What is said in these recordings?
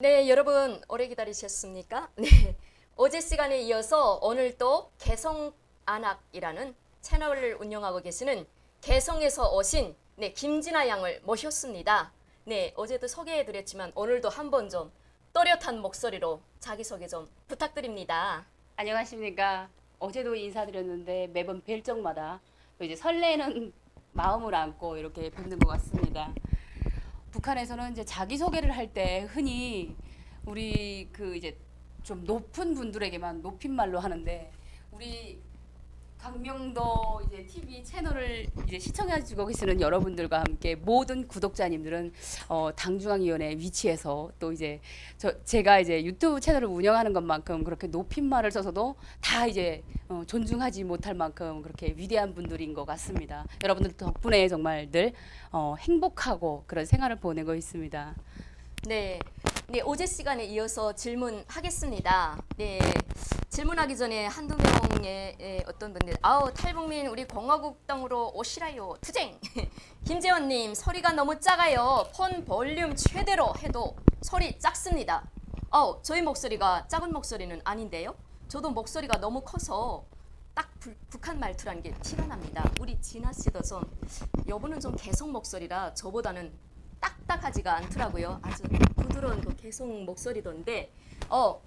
네, 여러분 오래 기다리셨습니까? 네. 어제 시간에 이어서 오늘 또 개성 안악이라는 채널을 운영하고 계시는 개성에서 오신 네, 김진아 양을 모셨습니다. 네, 어제도 소개해 드렸지만 오늘도 한번 좀 또렷한 목소리로 자기 소개 좀 부탁드립니다. 안녕하십니까. 어제도 인사드렸는데 매번 뵐 적마다 또 이제 설레는 마음을 안고 이렇게 뵙는 것 같습니다. 북한에서는 이제 자기 소개를 할 때 흔히 우리 그 이제 좀 높은 분들에게만 높임말로 하는데 우리 강명도 이제 TV 채널을 이제 시청해주고 계시는 여러분들과 함께 모든 구독자님들은 어, 당중앙위원회 위치에서 또 이제 저 제가 이제 유튜브 채널을 운영하는 것만큼 그렇게 높임말을 써서도 다 이제 어, 존중하지 못할 만큼 그렇게 위대한 분들인 것 같습니다. 여러분들 덕분에 정말 늘 어, 행복하고 그런 생활을 보내고 있습니다. 네. 네, 어제 시간에 이어서 질문하겠습니다. 네. 질문하기 전에 한두 명의 예, 어떤 분들 아우 탈북민 우리 공화국당으로 오시라요. 투쟁. 김재원님 소리가 너무 작아요. 폰 볼륨 최대로 해도 소리 작습니다. 어 저희 목소리가 작은 목소리는 아닌데요? 저도 목소리가 너무 커서 딱 불- 북한 말투라는 게 티가 납니다. 우리 진아 씨도 좀 여보는 좀 개성 목소리라 저보다는 딱딱하지가 않더라고요. 아주 부드러운 그 개성 목소리던데. 어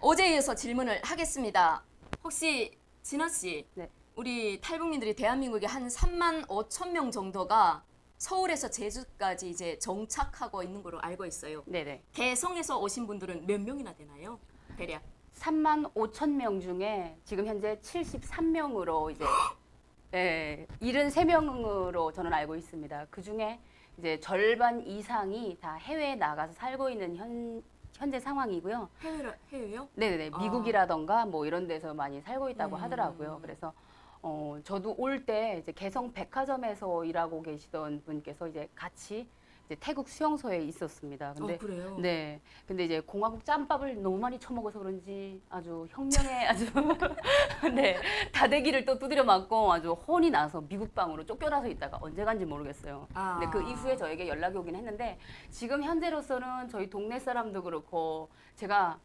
어제에 이어서 질문을 하겠습니다. 혹시 진아 씨, 네. 우리 탈북민들이 대한민국에 한 3만 5천 명 정도가 서울에서 제주까지 이제 정착하고 있는 걸로 알고 있어요. 네네. 개성에서 오신 분들은 몇 명이나 되나요? 대략. 3만 5천 명 중에 지금 현재 73명으로 이제 예, 73명으로 저는 알고 있습니다. 그 중에 이제 절반 이상이 다 해외에 나가서 살고 있는 현 현재 상황이고요. 해외 해외요? 네네 아. 미국이라던가 뭐 이런 데서 많이 살고 있다고 음. 하더라고요. 그래서 어 저도 올 때 이제 개성 백화점에서 일하고 계시던 분께서 이제 같이 태국 수용소에 있었습니다. 근데 어, 그래요. 네. 근데 이제 공화국 짬밥을 너무 많이 처먹어서 그런지 아주 혁명에 아주 네 다대기를 또 두드려 맞고 아주 혼이 나서 미국 방으로 쫓겨나서 있다가 언제 간지 모르겠어요. 아. 근데 그 이후에 저에게 연락이 오긴 했는데 지금 현재로서는 저희 동네 사람도 그렇고 제가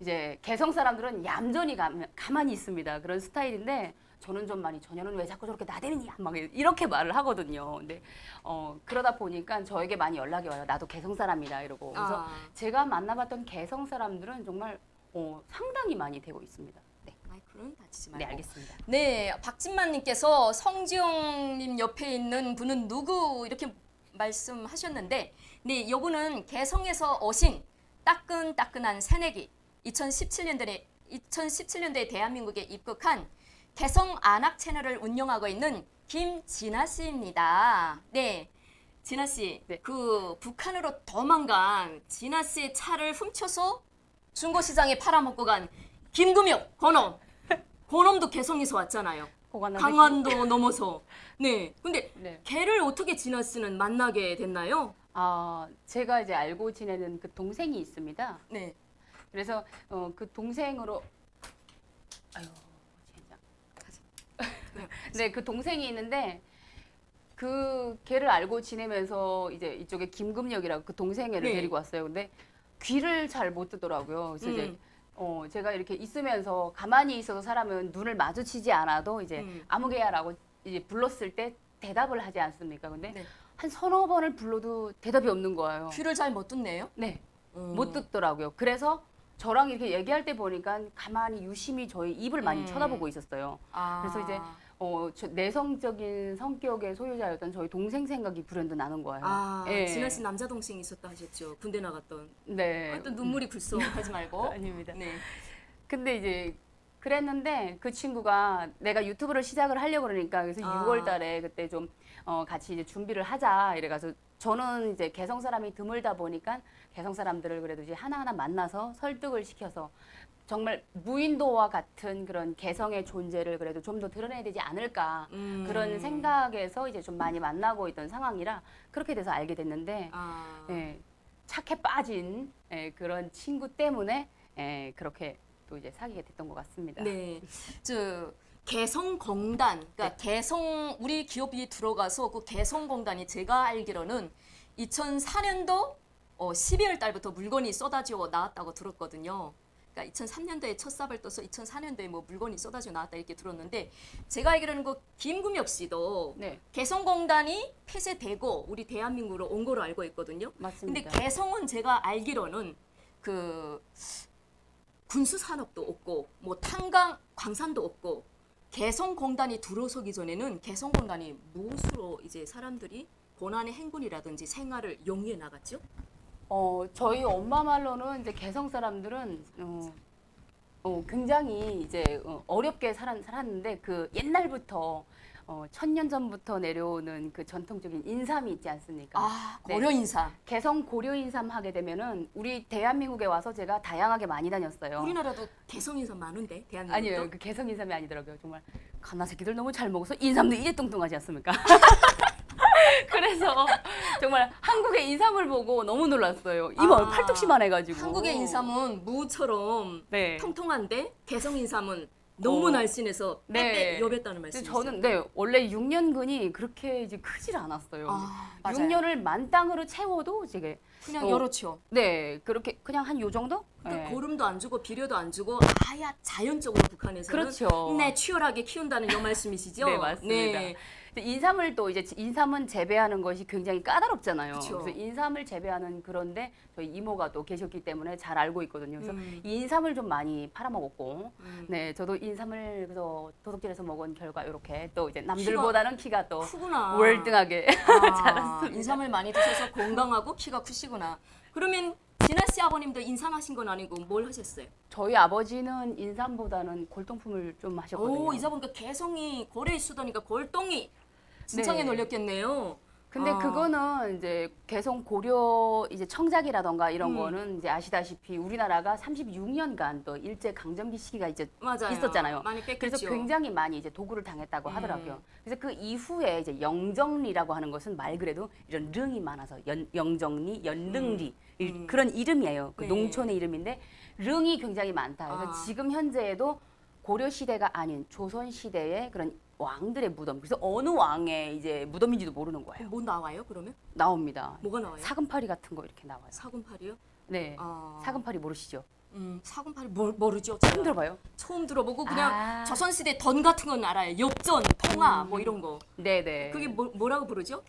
이제 개성 사람들은 얌전히 가, 가만히 있습니다. 그런 스타일인데 저는 좀 많이 전혀는 왜 자꾸 저렇게 나대느냐 막 이렇게 말을 하거든요. 근데 어 그러다 보니까 저에게 많이 연락이 와요. 나도 개성 사람이다 이러고. 그래서 아. 제가 만나봤던 개성 사람들은 정말 어, 상당히 많이 되고 있습니다. 네, 마이크는 다치지 말고. 네 알겠습니다. 네, 박진만님께서 성지용님 옆에 있는 분은 누구 이렇게 말씀하셨는데, 네, 이분은 개성에서 오신 따끈따끈한 새내기 2017년도에 2017년도에 대한민국에 입국한 개성 안악 채널을 운영하고 있는 김진아 씨입니다. 네. 진아 씨, 네. 그 북한으로 도망간 진아 씨의 차를 훔쳐서 중고시장에 팔아먹고 간 김금혁 권엄. 권엄도 개성에서 왔잖아요. 강원도 넘어서. 네. 근데 네. 걔를 어떻게 진아 씨는 만나게 됐나요? 아 제가 이제 알고 지내는 그 동생이 있습니다. 네. 그래서 어, 그 동생으로 아유 네 그 동생이 있는데 그 걔를 알고 지내면서 이제 이쪽에 김금역이라고 그 동생애를 네. 데리고 왔어요. 근데 귀를 잘 못 듣더라고요. 그래서 이제 음. 어 제가 이렇게 있으면서 가만히 있어서 사람은 눈을 마주치지 않아도 이제 음. 아무개야라고 이제 불렀을 때 대답을 하지 않습니까? 근데 네. 한 서너 번을 불러도 대답이 없는 거예요. 귀를 잘 못 듣네요. 네. 음. 못 듣더라고요. 그래서 저랑 이렇게 얘기할 때 보니까 가만히 유심히 저희 입을 많이 음. 쳐다보고 있었어요. 아. 그래서 이제 어, 저 내성적인 성격의 소유자였던 저희 동생 생각이 불현듯 나는 거예요. 아, 예. 진아 씨 남자 동생이 있었다 하셨죠. 군대 나갔던. 네. 하여튼 눈물이 글썽 하지 말고. 아닙니다. 네. 근데 이제 그랬는데 그 친구가 내가 유튜브를 시작을 하려고 그러니까 그래서 아. 6월 달에 그때 좀 어, 같이 이제 준비를 하자 이래 가서 저는 이제 개성 사람이 드물다 보니까 개성 사람들을 그래도 이제 하나하나 만나서 설득을 시켜서 정말 무인도와 같은 그런 개성의 존재를 그래도 좀 더 드러내야 되지 않을까 음. 그런 생각에서 이제 좀 많이 만나고 있던 상황이라 그렇게 돼서 알게 됐는데 아. 예, 착해 빠진 예, 그런 친구 때문에 예, 그렇게 또 이제 사귀게 됐던 것 같습니다. 네. 저 개성공단, 그러니까 개성 우리 기업이 들어가서 그 개성공단이 제가 알기로는 2004년도 어, 12월 달부터 물건이 쏟아져 나왔다고 들었거든요. 그러니까 2003년도에 첫 삽을 떠서 2004년도에 뭐 물건이 쏟아져 나왔다 이렇게 들었는데 제가 알기로는 그 김금엽 씨도 네, 개성공단이 폐쇄되고 우리 대한민국으로 온 거로 알고 있거든요. 근데 맞습니다. 개성은 제가 알기로는 그 군수 산업도 없고 뭐 탄광 광산도 없고 개성공단이 들어서기 전에는 개성공단이 무엇으로 이제 사람들이 고난의 행군이라든지 생활을 용이해 나갔죠? 어, 저희 엄마 말로는 이제 개성 사람들은 어, 어, 굉장히 이제 어, 어렵게 살았, 살았는데 그 옛날부터 어, 천년 전부터 내려오는 그 전통적인 인삼이 있지 않습니까? 아 네. 고려 인사. 개성 고려 인삼 하게 되면은 우리 대한민국에 와서 제가 다양하게 많이 다녔어요. 우리나라도 개성 인사 많은데 대한민국도. 아니에요. 그 개성 인삼이 아니더라고요. 정말 가나 새끼들 너무 잘 먹어서 인삼도 이래 뚱뚱하지 않습니까? 그래서 정말 한국의 인삼을 보고 너무 놀랐어요. 이모 아, 팔뚝씨만 해가지고. 한국의 인삼은 무처럼 네. 통통한데 개성 인삼은 너무 어. 날씬해서 네. 빼빼 여bes다는 근데 말씀이죠. 저는 네 원래 6년근이 그렇게 이제 크질 않았어요. 아, 맞아요. 6년을 만땅으로 채워도 이제 그냥 어. 열어쳐. 네 그렇게 그냥 한 요 정도? 그러니까 네. 고름도 안 주고 비료도 안 주고 아야 자연적으로 북한에서는 그렇죠. 네 치열하게 키운다는 요 말씀이시죠? 네, 맞습니다. 네. 인삼을 또 이제 인삼은 재배하는 것이 굉장히 까다롭잖아요. 그쵸. 그래서 인삼을 재배하는 그런데 저희 이모가 또 계셨기 때문에 잘 알고 있거든요. 그래서 음. 이 인삼을 좀 많이 팔아먹었고, 음. 네, 저도 인삼을 그래서 도둑질해서 먹은 결과 이렇게 또 이제 남들보다는 키가 또 크구나. 월등하게 아, 자랐습니다. 인삼을 많이 드셔서 건강하고 키가 크시구나. 그러면 진아 씨 아버님도 인삼하신 건 아니고 뭘 하셨어요? 저희 아버지는 인삼보다는 골동품을 좀 하셨거든요. 오 이자 보니까 개성이 고래에 쓰더니까 골동이 진창에 네. 놀렸겠네요. 근데 아. 그거는 이제 개성 고려 이제 청작이라던가 이런 음. 거는 이제 아시다시피 우리나라가 36년간 또 일제 강점기 시기가 이제 맞아요. 있었잖아요. 많이 뺐겠죠. 그래서 굉장히 많이 이제 도구를 당했다고 음. 하더라고요. 그래서 그 이후에 이제 영정리라고 하는 것은 말 그래도 이런 릉이 많아서 연, 영정리, 연릉리 이- 음. 그런 이름이에요. 그 네. 농촌의 이름인데 릉이 굉장히 많다. 그래서 아. 지금 현재에도 고려 시대가 아닌 조선 시대의 그런 왕들의 무덤. 그래서 어느 왕의 이제 무덤인지도 모르는 거예요. 뭐 나와요 그러면? 나옵니다. 뭐가 나와요? 사금파리 같은 거 이렇게 나와요. 사군팔이요? 네. 아. 사금파리 모르시죠? 음, 사군팔이 뭘 모르죠? 처음 제가. 들어봐요? 처음 들어보고 그냥 아. 조선시대 던 같은 건 알아요. 엽전, 통화 음. 뭐 이런 거. 네네. 그게 뭐, 뭐라고 부르죠?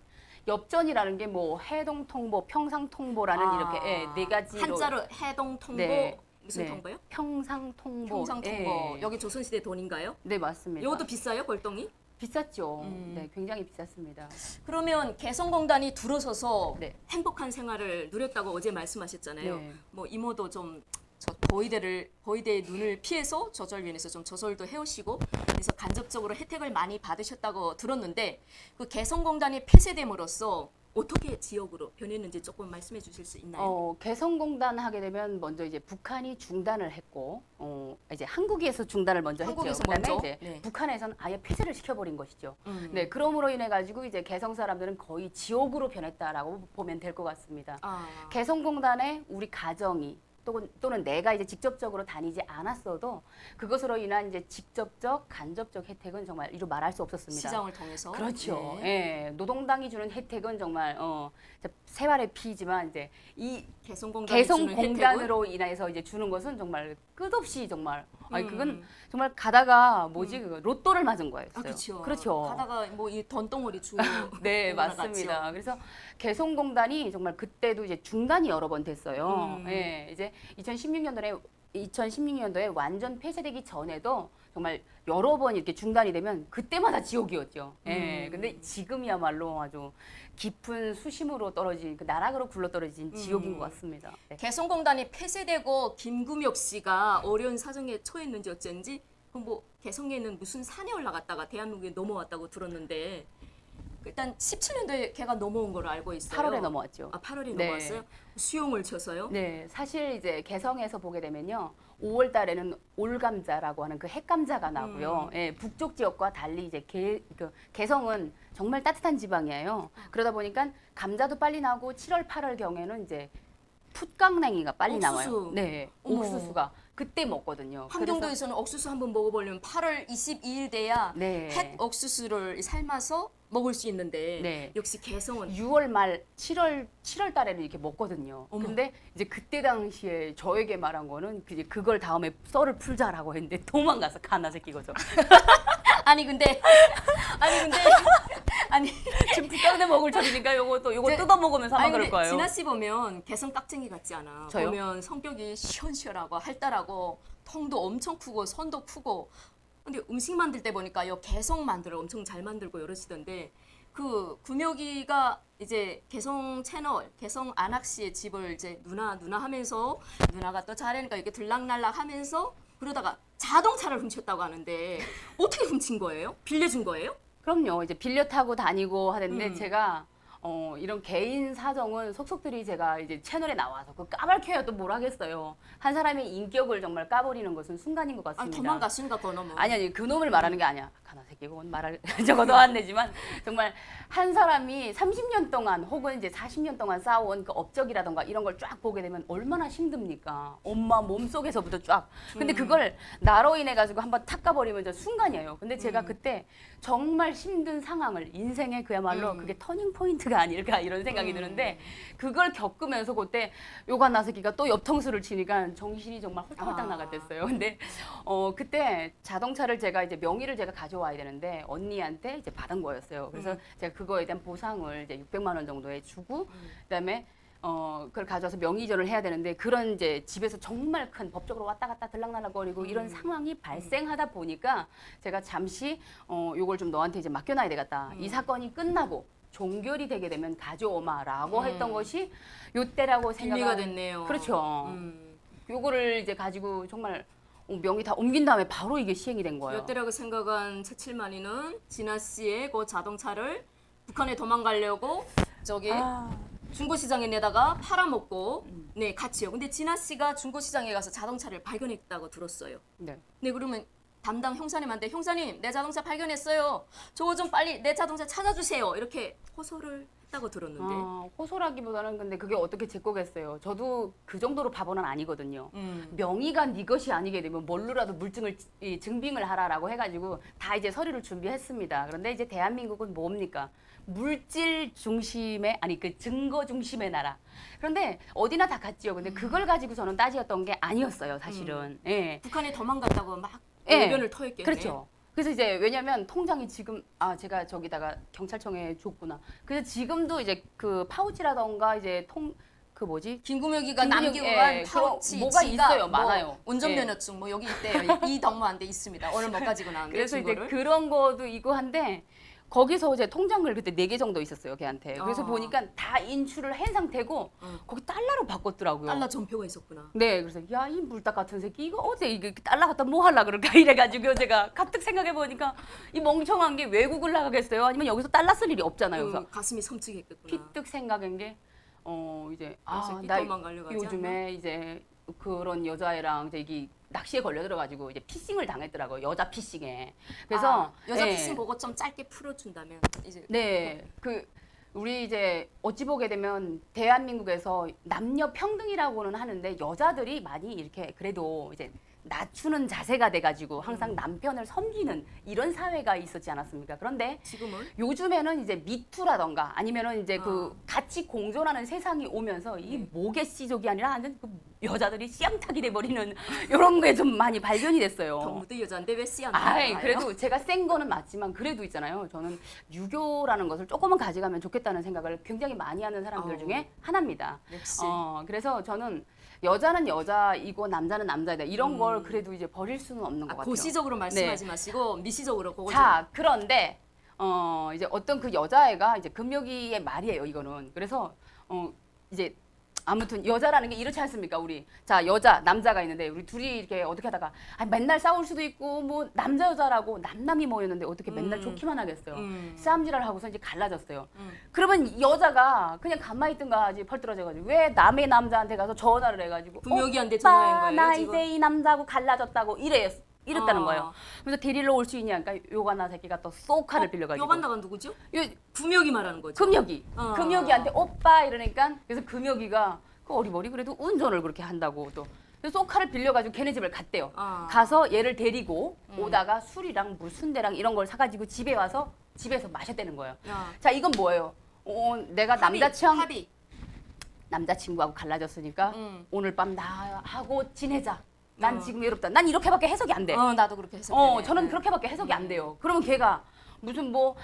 엽전이라는 게 뭐 해동통보, 평상통보라는 아, 이렇게 예, 네 가지로 한자로 해동 통보 네. 무슨 네. 통보요? 평상통보. 평상 통보. 예. 여기 조선시대 돈인가요? 네 맞습니다. 이것도 비싸요, 골동이? 비쌌죠. 음. 네, 굉장히 비쌌습니다. 그러면 개성공단이 들어서서 네. 행복한 생활을 누렸다고 어제 말씀하셨잖아요. 네. 뭐 이모도 좀 저 보이대를 보이대의 눈을 피해서 저절위원회에서 좀 저절도 해오시고 그래서 간접적으로 혜택을 많이 받으셨다고 들었는데 그 개성공단이 폐쇄됨으로써 어떻게 지역으로 변했는지 조금 말씀해 주실 수 있나요? 어, 개성공단 하게 되면 먼저 이제 북한이 중단을 했고, 어, 이제 한국에서 중단을 먼저 한국에서 했죠. 그다음에 먼저? 이제 네. 북한에서는 아예 폐쇄를 시켜버린 것이죠. 음. 네, 그러므로 인해 가지고 이제 개성 사람들은 거의 지옥으로 변했다라고 보면 될 것 같습니다. 아. 개성공단에 우리 가정이 또는, 또는 내가 이제 직접적으로 다니지 않았어도 그것으로 인한 이제 직접적 간접적 혜택은 정말 이루 말할 수 없었습니다. 시장을 통해서 그렇죠. 네. 예, 노동당이 주는 혜택은 정말 어, 세발의 피지만 이제 이 혜택은 개성공단으로 인해서 이제 주는 것은 정말 끝없이 정말 아니 음. 그건 정말 가다가 뭐지 그 로또를 맞은 거였어요. 아 그렇죠. 그렇죠. 가다가 뭐이 돈덩어리 주 네, 올라갔죠. 맞습니다. 그래서 개성공단이 정말 그때도 이제 중단이 여러 번 됐어요. 음. 예, 이제 2016년도에 2016년도에 완전 폐쇄되기 전에도 정말 여러 번 이렇게 중단이 되면 그때마다 지옥이었죠. 예. 음. 근데 지금이야말로 아주 깊은 수심으로 떨어진 그 나락으로 굴러 떨어진 지옥인 음. 것 같습니다. 네. 개성공단이 폐쇄되고 김금엽 씨가 어려운 사정에 처했는지 어쩐지 그뭐 개성에는 무슨 산에 올라갔다가 대한민국에 넘어왔다고 들었는데 일단 17년도에 걔가 넘어온 걸로 알고 있어요. 8월에 넘어왔죠. 아 8월에 네. 넘어왔어요? 수용을 쳐서요? 네, 사실 이제 개성에서 보게 되면요. 5월 달에는 올감자라고 하는 그 핵감자가 나고요. 음. 예, 북쪽 지역과 달리 이제 개, 그 개성은 정말 따뜻한 지방이에요. 그러다 보니까 감자도 빨리 나고 7월, 8월 경에는 이제 풋강냉이가 빨리 옥수수. 나와요. 네, 어머. 옥수수가. 그때 먹거든요. 함경도에서는 옥수수 한번 먹어보려면 8월 22일 돼야 네. 햇 옥수수를 삶아서 먹을 수 있는데 네. 역시 개성은 6월 말 7월 7월 달에는 이렇게 먹거든요. 어머. 근데 이제 그때 당시에 저에게 말한 거는 그 이제 그걸 다음에 썰을 풀자라고 했는데 도망가서 가나 새끼 거죠. 아니 근데 아니 근데 아니 지금 불닭내 먹을 절이니까 요거 또 요거 제- 뜯어 먹으면서 아마 아니 그럴 근데 거예요. 진아 씨 보면 개성 깍쟁이 같지 않아. 저요? 보면 성격이 시원시원하고 활달하고 통도 엄청 크고 손도 크고. 근데 음식 만들 때 보니까 요 개성 만들어 엄청 잘 만들고 이러시던데 그 구묘기가 이제 개성 채널 개성 안학 씨의 집을 이제 누나 누나 하면서 누나가 또 잘하니까 이렇게 들락날락 하면서 그러다가 자동차를 훔쳤다고 하는데 어떻게 훔친 거예요? 빌려준 거예요? 그럼요. 이제 빌려 타고 다니고 하는데 음. 제가 어, 이런 개인 사정은 속속들이 제가 이제 채널에 나와서 그 까발켜야 또 뭘 하겠어요. 한 사람의 인격을 정말 까버리는 것은 순간인 것아 같습니다. 도망갔으니까 그 놈은. 아니 아니 그 놈을 말하는 게 아니야. 가나 새끼고 온 말할 적어도 안 되지만 정말 한 사람이 30년 동안 혹은 이제 40년 동안 쌓아온 그 업적이라던가 이런 걸 쫙 보게 되면 얼마나 힘듭니까? 엄마 몸 속에서부터 쫙. 근데 그걸 나로 인해 가지고 한번 탁 가버리면 저 순간이에요. 근데 제가 그때 정말 힘든 상황을 인생의 그야말로 음. 그게 터닝 포인트 가 아닐까 이런 생각이 드는데 그걸 겪으면서 그때 요가 나새끼가 또 옆통수를 치니까 정신이 정말 홀딱홀딱 아. 나갔댔어요. 근데 어 그때 자동차를 제가 이제 명의를 제가 가져와야 되는데 언니한테 이제 받은 거였어요. 그래서 음. 제가 그거에 대한 보상을 이제 600만 원 정도에 주고 그다음에 어 그걸 가져와서 명의 이전을 해야 되는데 그런 이제 집에서 정말 큰 법적으로 왔다 갔다 들락날락거리고 이런 음. 상황이 발생하다 보니까 제가 잠시 어 요걸 좀 너한테 이제 맡겨놔야 되겠다. 이 사건이 끝나고 종결이 되게 되면 가져오마라고 음. 했던 것이 요때라고 빌미가 생각. 됐네요. 그렇죠. 음. 요거를 이제 가지고 정말 어, 명의 다 옮긴 다음에 바로 이게 시행이 된 거예요. 여태라고 생각한 채칠만이는 진아 씨의 그 자동차를 북한에 도망가려고 저기 아, 중고시장에 내다가 팔아먹고 네 같이요. 근데 진아 씨가 중고시장에 가서 자동차를 발견했다고 들었어요. 네. 네 그러면 담당 형사님한테 형사님 내 자동차 발견했어요. 저거 좀 빨리 내 자동차 찾아주세요. 이렇게 호소를 했다고 들었는데. 아, 호소라기보다는 근데 그게 어떻게 제 거겠어요. 저도 그 정도로 바보는 아니거든요. 음. 명의가 네 것이 아니게 되면 뭘로라도 물증을 이, 증빙을 하라라고 해가지고 다 이제 서류를 준비했습니다. 그런데 이제 대한민국은 뭡니까? 물질 중심의 아니 그 증거 중심의 나라. 그런데 어디나 다 같지요. 근데 그걸 가지고 저는 따지었던 게 아니었어요, 사실은. 예. 북한에 도망갔다고 막 예. 의견을 터했겠네. 그렇죠. 그래서 이제 왜냐면 통장이 지금 아 제가 저기다가 경찰청에 줬구나. 그래서 지금도 이제 그 파우치라던가 이제 통 그 뭐지 김구명이가 김구명, 남기고 예, 간 그런 파우치, 뭐가 지갑, 있어요. 뭐 많아요. 운전면허증 뭐 여기 있대요. 이 덕무한테 있습니다. 오늘 못 가지고 나왔는데 그래서 이제. 그런 거도 있고 한데 거기서 이제 통장을 그때 네 개 정도 있었어요 걔한테. 그래서 어. 보니까 다 인출을 한 상태고 응. 거기 달러로 바꿨더라고요. 달러 전표가 있었구나. 네, 그래서 야 이 물딱 같은 새끼 이거 어제 이게 달러 갖다 뭐 하려 그럴까 이래가지고 제가 가뜩 생각해 보니까 이 멍청한 게 외국을 나가겠어요? 아니면 여기서 달러 쓸 일이 없잖아요. 그래서 그 가슴이 섬찟했겠구나. 피뜩 생각한 게 어 이제 그래서 아나 도망가려고 하지 요즘에 이제 그런 여자애랑 이제 이게 낚시에 걸려 들어가지고 이제 피싱을 당했더라고요 여자 피싱에. 그래서 아, 여자 예. 피싱 보고 좀 짧게 풀어준다면 이제 네, 그 우리 이제 어찌 보게 되면 대한민국에서 남녀 평등이라고는 하는데 여자들이 많이 이렇게 그래도 이제 낮추는 자세가 돼가지고 항상 남편을 섬기는 이런 사회가 있었지 않았습니까? 그런데 지금은 요즘에는 이제 미투라던가 아니면은 이제 그 어. 같이 공존하는 세상이 오면서 이 모개씨족이 아니라 완전 그 여자들이 씨암탉이 돼버리는 이런 게 좀 많이 발견이 됐어요. 덕무도 여자인데 왜 씨안 아이 그래도 제가 센 거는 맞지만 그래도 있잖아요. 저는 유교라는 것을 조금은 가져가면 좋겠다는 생각을 굉장히 많이 하는 사람들 어. 중에 하나입니다. 역시 어 그래서 저는 여자는 여자이고 남자는 남자이다 이런 음. 걸 그래도 이제 버릴 수는 없는 것 아, 같아요. 고시적으로 말씀하지 마시고 미시적으로 그거 좀 자 그런데 어 이제 어떤 그 여자애가 이제 금요기의 말이에요 이거는 그래서 어 이제 아무튼 여자라는 게 이렇지 않습니까 우리 자 여자 남자가 있는데 우리 둘이 이렇게 어떻게 하다가 아, 맨날 싸울 수도 있고 뭐 남자 여자라고 남남이 모였는데 어떻게 맨날 음. 좋기만 하겠어요 음. 싸움질을 하고서 이제 갈라졌어요 음. 그러면 여자가 그냥 가만히 있든가 하지 펄떨어져가지고 왜 남의 남자한테 가서 전화를 해가지고 분명히한테 전화한 거예요, 나 지금? 이제 이 남자하고 갈라졌다고 이래 이랬다는 어. 거예요. 그래서 데리러 올 수 있냐? 그러니까 요가나 새끼가 또 쏘카를 빌려가지고 요간나가 누구죠? 요 구명이 말하는 거죠. 금혁이 어. 금혁이한테 오빠 이러니까 그래서 금혁이가 그 어리버리 그래도 운전을 그렇게 한다고 또 그래서 소카를 빌려가지고 걔네 집을 갔대요. 아. 가서 얘를 데리고 음. 오다가 술이랑 뭐 순대랑 이런 걸 사가지고 집에 와서 집에서 마셨다는 거예요. 야. 자 이건 뭐예요? 어, 내가 남자 취향 합의. 남자친구하고 갈라졌으니까 음. 오늘 밤 나하고 지내자. 난 어. 지금 외롭다. 난 이렇게밖에 해석이 안 돼. 어 나도 그렇게 해서. 어, 저는 그렇게밖에 해석이 안 돼요. 그러면 걔가 무슨 뭐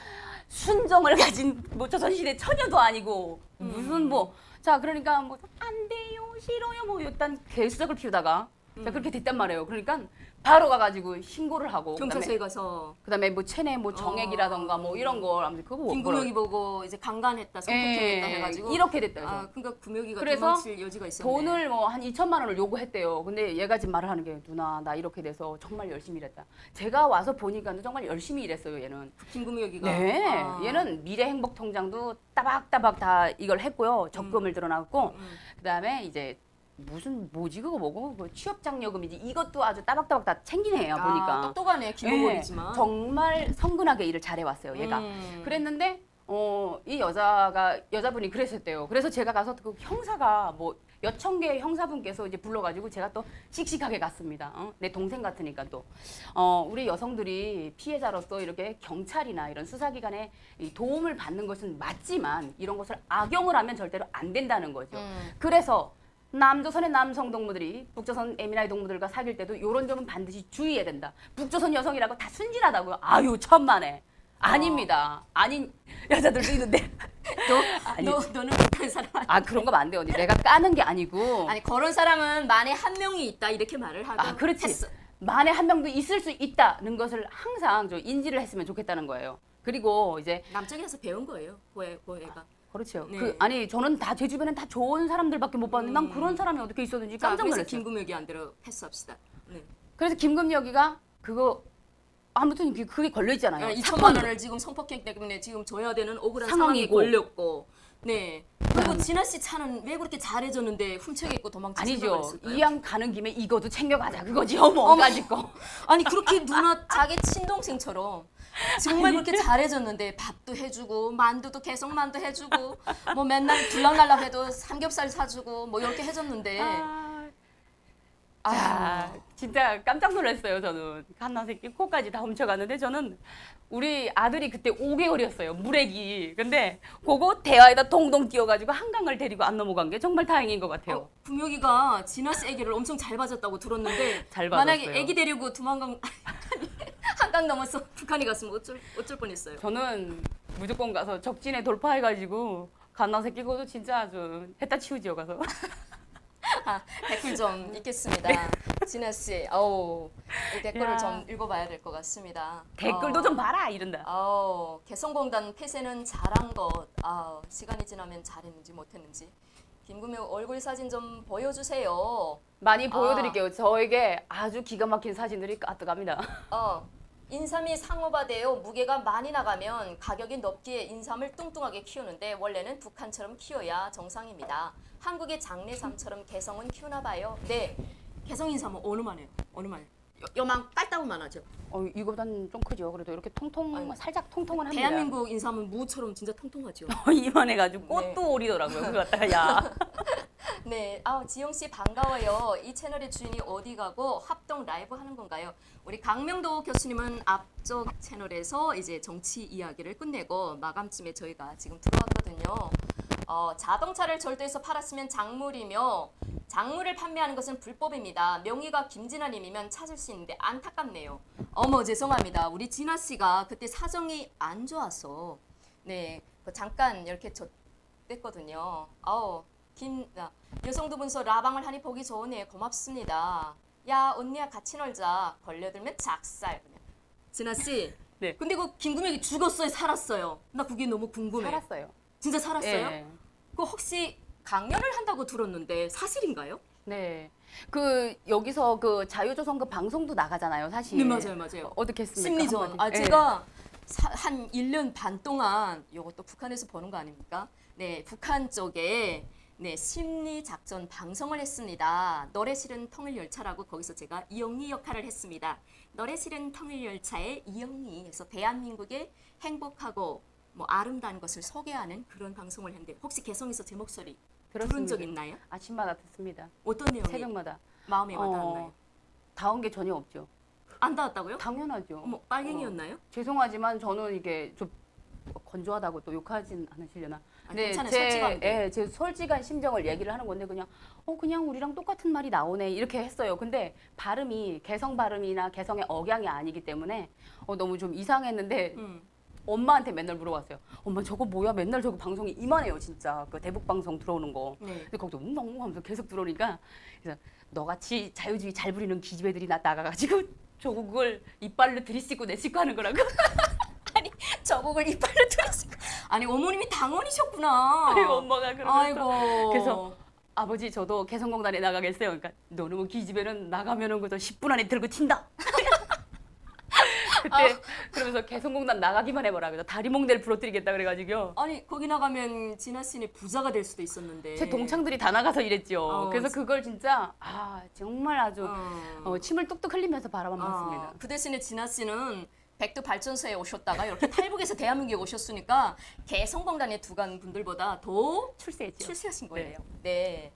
순정을 가진 뭐 조선시대 처녀도 아니고 무슨 뭐 자 그러니까 뭐 안 돼요 싫어요 뭐 일단 개수작을 피우다가 자, 그렇게 됐단 말이에요. 그러니까 바로 가가지고 신고를 하고 경찰서에 가서 그다음에 뭐 체내 뭐 정액이라던가 뭐 이런 걸 아무튼 그거 뭐 김구명이 보고 이제 강간했다, 성폭행했다 예, 해가지고 이렇게 됐다 그래서 아 그러니까 구명이가 그래서 도망칠 여지가 있었네. 돈을 뭐 한 2천만 원을 요구했대요. 근데 얘가 지금 말을 하는 게 누나 나 이렇게 돼서 정말 열심히 일했다. 제가 와서 보니까 정말 열심히 일했어요 얘는. 김구명이가. 네, 아. 얘는 미래 행복 통장도 따박따박 다 이걸 했고요. 적금을 들어놨고 음. 그다음에 이제 무슨 뭐지 그거 뭐고 뭐 취업장려금이지 이것도 아주 따박따박 다 애야 아, 보니까. 똑똑하네 김구명이지만. 예, 정말 성근하게 일을 잘해왔어요 얘가. 음. 그랬는데 어, 이 여자가 여자분이 그랬었대요. 그래서 제가 가서 그 형사가 뭐 여천 개 형사분께서 이제 불러가지고 제가 또 씩씩하게 갔습니다. 어? 내 동생 같으니까 또 어, 우리 여성들이 피해자로서 이렇게 경찰이나 이런 수사기관에 이 도움을 받는 것은 맞지만 이런 것을 악용을 하면 절대로 안 된다는 거죠. 음. 그래서 남조선의 남성 동무들이 북조선 에미나이 동무들과 사귈 때도 이런 점은 반드시 주의해야 된다. 북조선 여성이라고 다 순진하다고요? 아유 천만에. 아닙니다. 아닌 여자들도 있는데. 아니. 너, 너 너는 그런 사람 아니. 아 그런 거면 안 돼요. 언니. 내가 까는 게 아니고 아니 그런 사람은 만에 한 명이 있다 이렇게 말을 하고 아 그렇지. 했어. 만에 한 명도 있을 수 있다는 것을 항상 저 인지를 했으면 좋겠다는 거예요. 그리고 이제 남쪽에서 배운 거예요. 고해 고해가. 그렇죠. 네. 그 아니 저는 다 제 주변엔 다 좋은 사람들밖에 못 봤는데 난 음. 그런 사람이 어떻게 있었는지 자, 깜짝 그래서 놀랐어요. 김구명이 안 들어 패스합시다. 네. 그래서 김금여기가 그거 아무튼 그- 그게 걸려 있잖아요. 아, 2천만 사건도. 원을 지금 성폭행 때문에 지금 줘야 되는 억울한. 상황이 걸렸고. 네. 그리고 진아 씨 차는 왜 그렇게 잘해줬는데 훔쳐겠고 도망칠 아니죠. 했을까요? 이왕 가는 김에 이거도 챙겨가자. 그거지 어머 까짓 거. 아니 그렇게 누나 자기 친동생처럼 정말 그렇게 잘해줬는데 밥도 해주고 만두도 계속 만두 해주고 뭐 맨날 둘락날락 해도 삼겹살 사주고 뭐 이렇게 해줬는데 아, 자, 진짜 깜짝 놀랐어요. 저는 갓난 새끼 코까지 다 훔쳐갔는데 저는 우리 아들이 그때 5개월이었어요. 물애기. 근데 그거 대화에다 동동 띄워가지고 한강을 데리고 안 넘어간 게 정말 다행인 것 같아요. 어, 구명이가 진아 씨 애기를 엄청 잘 봐줬다고 들었는데 잘 만약에 봐줬어요. 애기 데리고 도망간 한강 넘어서 북한에 갔으면 어쩔 어쩔 뻔했어요. 저는 무조건 가서 적진에 돌파해가지고 갓난 새끼 그것도 진짜 아주 했다 치우지요 가서. 아, 댓글 좀 읽겠습니다. 진아 씨, 어우 이 댓글을 야. 좀 읽어봐야 될 것 같습니다. 댓글도 어. 좀 봐라 이런다. 아우 개성공단 폐쇄는 잘한 것. 아 시간이 지나면 잘했는지 못했는지. 김구명 얼굴 사진 좀 보여주세요. 많이 아. 보여드릴게요. 저에게 아주 기가 막힌 사진들이 가득합니다. 어 인삼이 상호바되어 무게가 많이 나가면 가격이 높기에 인삼을 뚱뚱하게 키우는데 원래는 북한처럼 키워야 정상입니다. 한국의 장례삼처럼 개성은 키우나 봐요. 네, 개성 인삼은 어느 만해요? 어느 만해 요? 요- 요만 깔따구만 하죠. 어, 이거보다는 좀 크죠. 그래도 이렇게 통통 아니, 살짝 통통은 합니다. 대한민국 인삼은 무처럼 진짜 통통하죠. 이만해가지고 꽃도 네. 오리더라고요. 그거 갖다가 야. 네, 아 지영 씨 반가워요. 이 채널의 주인이 어디 가고 합동 라이브 하는 건가요? 우리 강명도 교수님은 앞쪽 채널에서 이제 정치 이야기를 끝내고 마감쯤에 저희가 지금 들어왔거든요. 어, 자동차를 절도해서 팔았으면 작물이며 작물을 판매하는 것은 불법입니다. 명의가 김진아님이면 찾을 수 있는데 안타깝네요. 어머 죄송합니다. 우리 진아 씨가 그때 사정이 안 좋아서 네, 그 잠깐 이렇게 줬댔거든요. 아우 김 아, 여성도 분서 라방을 하니 보기 좋으네 고맙습니다. 야 언니야 같이 놀자 걸려들면 작살 그냥. 진아 씨. 네. 근데 그 김구명이 죽었어요 살았어요? 나 그게 너무 궁금해. 살았어요. 진짜 살았어요? 예. 그 혹시 강연을 한다고 들었는데 사실인가요? 네. 그 여기서 그 자유조선 그 방송도 나가잖아요, 사실. 네 맞아요 맞아요. 어 떻게 했습니까? 심리전. 한번. 아 예. 제가 사- 한 1년 반 동안 요것도 북한에서 보는 거 아닙니까? 네, 북한 쪽에 네, 심리 작전 방송을 했습니다. 노래 실은 통일 열차라고 거기서 제가 이영희 역할을 했습니다. 노래 실은 통일 열차의 이영희에서 대한민국의 행복하고 뭐 아름다운 것을 소개하는 그런 방송을 했는데 혹시 개성에서 제 목소리 들은. 적 있나요? 아침마다 듣습니다. 어떤 내용이? 새벽마다. 마음에 와닿았나요? 어, 닿은 게 전혀 없죠. 안 닿았다고요? 당연하죠. 어머 빨갱이였나요? 죄송하지만 저는 이게 좀 건조하다고 또 욕하진 않으시려나. 아, 괜찮아요. 솔직한 게. 예, 제 솔직한 심정을 얘기를 하는 건데 그냥 어 그냥 우리랑 똑같은 말이 나오네 이렇게 했어요. 근데 발음이 개성 발음이나 개성의 억양이 아니기 때문에 어 너무 좀 이상했는데 음. 엄마한테 맨날 물어봤어요. 엄마 저거 뭐야? 맨날 저거 방송이 이만해요 진짜. 그 대북 방송 들어오는 거. 네. 근데 거기서 웅웅 하면서 계속 들어오니까 그래서 너같이 자유주의 잘 부리는 기집애들이 나 나가가지고 조국을 이빨로 들이씻고 내씻고 하는 거라고. 저곡을 이빨로 들었어. 아니 어머님이 당원이셨구나. 아이고, 엄마가 그러면서 아이고. 그래서 아버지 저도 개성공단에 나가겠어요. 그러니까 너는 뭐 기집애는 나가면은 그저 10분 안에 들고 튄다. 그때 아. 그러면서 개성공단 나가기만 해봐라. 그래서 다리몽대를 부러뜨리겠다 그래가지고요. 아니 거기 나가면 진아 씨는 부자가 될 수도 있었는데. 제 동창들이 다 나가서 이랬죠. 어, 그래서 그걸 진짜 아 정말 아주 어. 어, 침을 뚝뚝 흘리면서 바라만 아, 봤습니다. 그 대신에 진아 씨는 백두 발전소에 오셨다가 이렇게 탈북에서 대한민국에 오셨으니까 개성공단의 두간 분들보다 더 출세했죠. 출세하신 거예요. 네.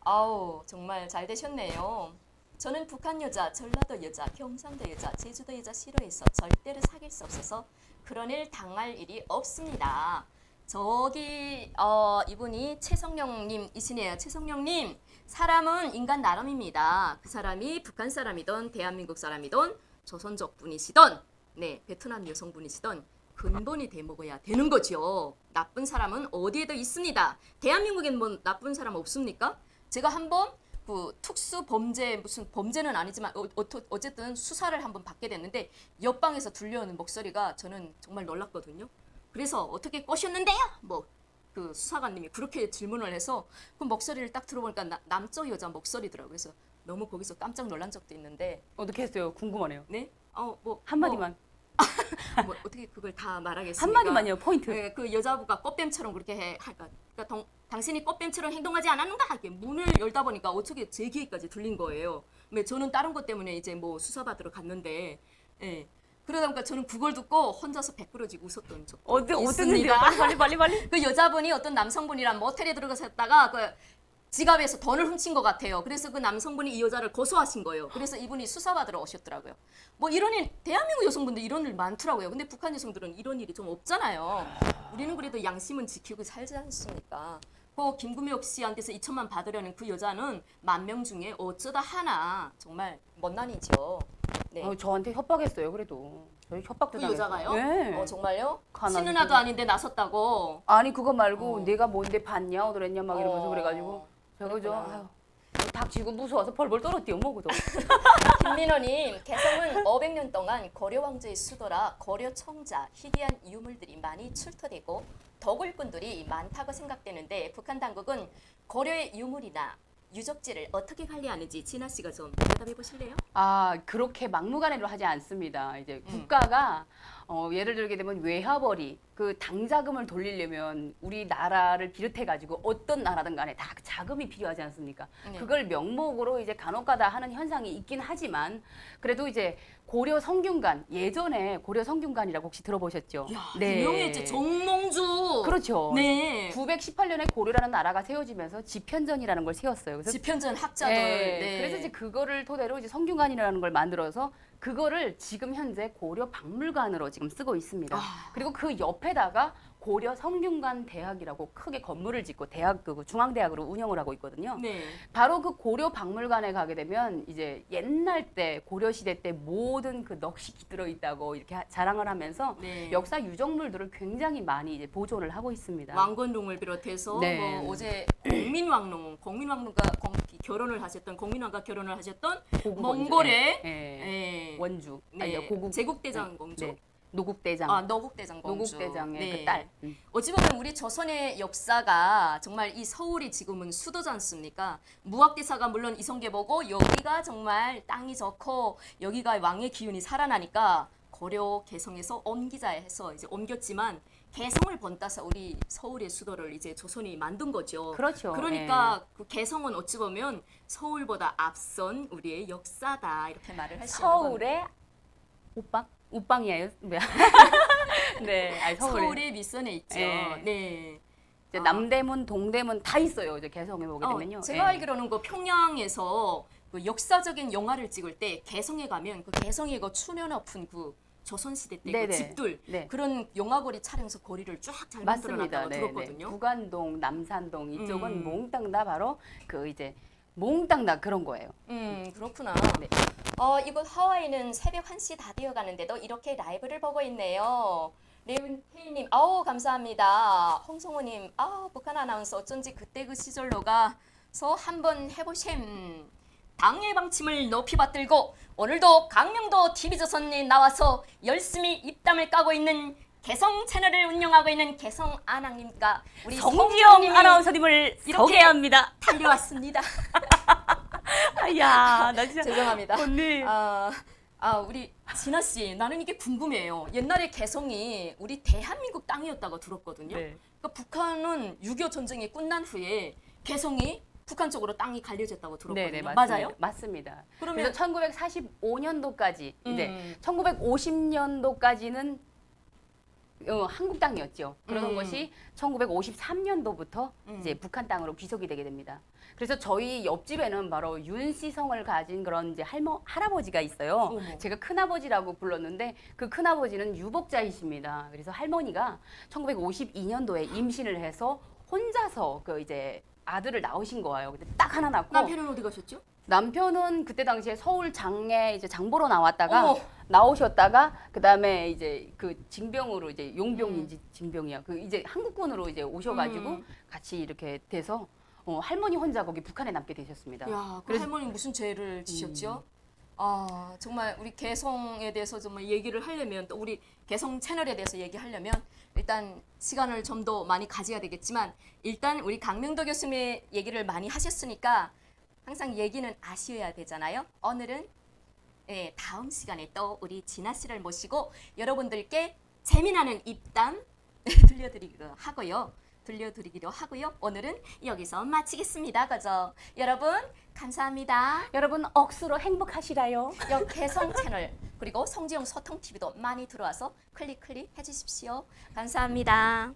아우 정말 잘 되셨네요. 저는 북한 여자, 전라도 여자, 경상도 여자, 제주도 여자 싫어해서 절대로 사귈 수 없어서 그런 일 당할 일이 없습니다. 저기 어, 이분이 최성령님이시네요. 최성령님 사람은 인간 나름입니다. 그 사람이 북한 사람이든 대한민국 사람이든 조선족 분이시든 네 베트남 여성분이시든 근본이 돼 먹어야 되는 거죠. 나쁜 사람은 어디에도 있습니다. 대한민국엔 뭐 나쁜 사람 없습니까? 제가 한번 그 특수 범죄 무슨 범죄는 아니지만 어, 어, 쨌든 수사를 한번 받게 됐는데 옆방에서 들려오는 목소리가 저는 정말 놀랐거든요. 그래서 어떻게 꼬셨는데요? 뭐 그 수사관님이 그렇게 질문을 해서 그 목소리를 딱 들어보니까 나- 남쪽 여자 목소리더라고요. 그래서 너무 거기서 깜짝 놀란 적도 있는데 어떻게 했어요? 궁금하네요. 네? 어 뭐 한마디만. 뭐, 뭐 어떻게 그걸 다 말하겠습니까? 한마디만요. 포인트. 네, 그 여자부가 꽃뱀처럼 그렇게 해, 하니까 그러니까 동, 당신이 꽃뱀처럼 행동하지 않았는가? 이렇게 문을 열다 보니까 어떻게 제 귀에까지 들린 거예요. 근데 저는 다른 것 때문에 이제 뭐 수사받으러 갔는데, 예. 그러다 보니까 저는 그걸 듣고 혼자서 배꾸러지고 웃었던 적. 어디 어땠는데요? 있습니다. 빨리 빨리 빨리 빨리. 그 여자분이 어떤 남성분이랑 모텔에 들어가셨다가 그 지갑에서 돈을 훔친 것 같아요. 그래서 그 남성분이 이 여자를 고소하신 거예요. 그래서 이분이 수사받으러 오셨더라고요. 뭐 이런 일, 대한민국 여성분들 이런 일 많더라고요. 근데 북한 여성들은 이런 일이 좀 없잖아요. 우리는 그래도 양심은 지키고 살지 않습니까? 그 김구미옥 씨한테서 2천만 받으려는 그 여자는 만 명 중에 어쩌다 하나 정말 못난이죠. 네. 어, 저한테 협박했어요. 그래도 저희 협박도 그 당했어요. 여자가요? 네. 어, 정말요? 가난하게. 신은아도 아닌데 나섰다고. 아니 그거 말고 어. 내가 뭔데 봤냐 그랬냐 막 이러면서 어, 그래가지고 저 그랬구나. 아유 닥치고 무서워서 벌벌 뭐 그도. 김민호님, 개성은 500년 동안 고려 왕조의 수도라 고려 청자, 희귀한 유물들이 많이 출토되고 덕을꾼들이 많다고 생각되는데 북한 당국은 고려의 유물이나 유적지를 어떻게 관리하는지 진아 씨가 좀 대답해 보실래요? 아 그렇게 막무가내로 하지 않습니다. 이제 음. 국가가 어, 예를 들게 되면 외화벌이 그 당자금을 돌리려면 우리나라를 비롯해 가지고 어떤 나라든 간에 다그 자금이 필요하지 않습니까? 네. 그걸 명목으로 이제 간혹가다 하는 현상이 있긴 하지만 그래도 이제 고려 성균관 예전에 고려 성균관이라고 혹시 들어보셨죠? 야, 유명했지 정몽주. 그렇죠. 네. 918년에 고려라는 나라가 세워지면서 지편전이라는 걸 세웠어요. 그래서 지편전 학자들. 네, 네. 그래서 이제 그거를 토대로 이제 성균관이라는 걸 만들어서 그거를 지금 현재 고려 박물관으로 지금 쓰고 있습니다. 아. 그리고 그 옆에다가 고려 성균관 대학이라고 크게 건물을 짓고 대학 그 중앙대학으로 운영을 하고 있거든요. 네. 바로 그 고려 박물관에 가게 되면 이제 옛날 때 고려 시대 때 모든 그 넋이 들어 있다고 이렇게 하- 자랑을 하면서 네. 역사 유적물들을 굉장히 많이 이제 보존을 하고 있습니다. 왕건동을 비롯해서 네. 뭐 어제 공민왕릉, 공민왕릉과 공- 결혼을 하셨던 공민왕과 결혼을 하셨던 고국 몽골의 원주. 예, 예. 네. 원주 네. 아니 고국 제국대장 공주. 네. 노국대장 아, 너국대장 공주. 노국대장의 네. 그 딸. 음. 어찌 보면 우리 조선의 역사가 정말 이 서울이 지금은 수도지 않습니까? 무학대사가 물론 이성계 보고 여기가 정말 땅이 좋고 여기가 왕의 기운이 살아나니까 고려 개성에서 옮기자 해서 이제 옮겼지만 개성을 번따서 우리 서울의 수도를 이제 조선이 만든 거죠. 그렇죠. 그러니까 그 개성은 어찌 보면 서울보다 앞선 우리의 역사다 이렇게 말을 할 수 있는 건 서울의 옷방? 옷방이에요? 뭐야? 네, 아니 서울에. 서울의 밑선에 있죠. 네. 네. 이제 아. 남대문, 동대문 다 있어요. 이제 개성에 보게 어, 되면요. 제가 예. 알기로는 그 평양에서 그 역사적인 영화를 찍을 때 개성에 가면 그 개성에 그 추면 높은 그 조선시대 때 그 네네. 집들 네. 그런 영화거리 촬영서 거리를 쫙 잘. 만들어놨다고 네, 들었거든요. 네. 부관동, 남산동 이쪽은 음. 몽땅 다 바로 그 이제 몽땅 다 그런 거예요. 음 그렇구나. 네. 어 이곳 하와이는 새벽 1시 다 되어 가는데도 이렇게 라이브를 보고 있네요. 레은혜님, 아우 감사합니다. 홍성호님, 아 북한 아나운서 어쩐지 그때 그 시절로 가서 한번 해보셈. 당의 방침을 높이 받들고 오늘도 강명도 TV조선에 나와서 열심히 입담을 까고 있는 개성 채널을 운영하고 있는 개성 아낭님과 우리 성지영님이 아나운서님을 소개합니다. 달려왔습니다. 야, 나 진짜 죄송합니다. 언니. 아, 아 우리 진아 씨, 나는 이게 궁금해요. 옛날에 개성이 우리 대한민국 땅이었다고 들었거든요. 네. 그러니까 북한은 6.25 전쟁이 끝난 후에 개성이 북한 쪽으로 땅이 갈려졌다고 들었거든요. 네, 네, 맞습니다. 맞아요? 맞습니다. 그러면 그래서 1945년도까지 이제 음. 1950년도까지는 어, 한국 땅이었죠. 그러던 음. 것이 1953년도부터 음. 이제 북한 땅으로 귀속이 되게 됩니다. 그래서 저희 옆집에는 바로 윤씨성을 가진 그런 이제 할머 할아버지가 있어요. 어머. 제가 큰아버지라고 불렀는데 그 큰아버지는 유복자이십니다. 그래서 할머니가 1952년도에 임신을 해서 혼자서 그 이제 아들을 낳으신 거예요. 근데 딱 하나 낳고 남편은 어디 가셨죠? 남편은 그때 당시에 서울 장에 이제 장보러 나왔다가 어머. 나오셨다가 그다음에 이제 그 징병으로 이제 용병인지 음. 징병이야. 그 이제 한국군으로 이제 오셔 가지고 음. 같이 이렇게 돼서 어, 할머니 혼자 거기 북한에 남게 되셨습니다. 야, 그 그래서- 할머니 무슨 죄를 지셨죠? 아, 정말 우리 개성에 대해서 정말 얘기를 하려면 또 우리 개성 채널에 대해서 얘기하려면 일단 시간을 좀 더 많이 가져야 되겠지만 일단 우리 강명도 교수님의 얘기를 많이 하셨으니까 항상 얘기는 아셔야 되잖아요. 오늘은 예, 다음 시간에 또 우리 진아 씨를 모시고 여러분들께 재미나는 입담 들려드리기도 하고요. 들려드리기로 하고요. 오늘은 여기서 마치겠습니다. 그죠? 여러분 감사합니다. 여러분 억수로 행복하시라요. 역해성 채널 그리고 성지용 소통 TV도 많이 들어와서 클릭 클릭 해주십시오. 감사합니다.